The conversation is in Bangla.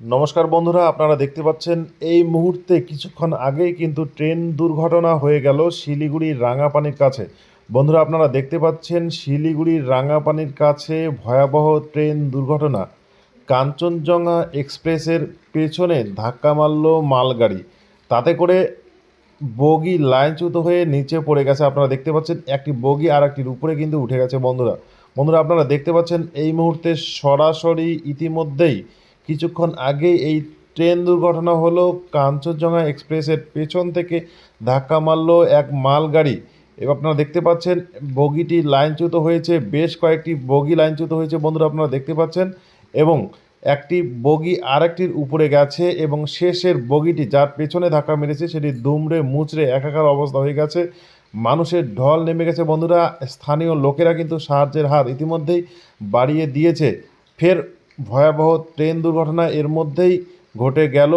নমস্কার বন্ধুরা, আপনারা দেখতে পাচ্ছেন এই মুহূর্তে কিছুক্ষণ আগেই কিন্তু ট্রেন দুর্ঘটনা হয়ে গেল শিলিগুড়ির রাঙাপানির কাছে। বন্ধুরা, আপনারা দেখতে পাচ্ছেন শিলিগুড়ির রাঙাপানির কাছে ভয়াবহ ট্রেন দুর্ঘটনা। কাঞ্চনজঙ্ঘা এক্সপ্রেসের পেছনে ধাক্কা মারল মালগাড়ি। তাতে করে বগি লাইনচ্যুত হয়ে নিচে পড়ে গেছে। আপনারা দেখতে পাচ্ছেন একটি বগি আর একটির উপরে কিন্তু উঠে গেছে বন্ধুরা। বন্ধুরা, আপনারা দেখতে পাচ্ছেন এই মুহূর্তে সরাসরি ইতিমধ্যেই কিছুক্ষণ আগেই এই ট্রেন দুর্ঘটনা হলো কাঞ্চনজঙ্ঘা এক্সপ্রেসের পেছন থেকে ধাক্কা মারলো এক মালগাড়ি। এবার আপনারা দেখতে পাচ্ছেন, বগিটি লাইনচ্যুত হয়েছে, বেশ কয়েকটি বগি লাইনচ্যুত হয়েছে বন্ধুরা আপনারা দেখতে পাচ্ছেন, এবং একটি বগি আরেকটির উপরে গেছে, এবং শেষের বগিটি যার পেছনে ধাক্কা মেরেছে সেটি দুমড়ে মুচড়ে একাকার অবস্থা হয়ে গেছে। মানুষের ঢল নেমে গেছে বন্ধুরা, স্থানীয় লোকেরা কিন্তু সাহায্যের হাত ইতিমধ্যেই বাড়িয়ে দিয়েছে। ফের ভয়াবহ ট্রেন দুর্ঘটনা এর মধ্যেই ঘটে গেল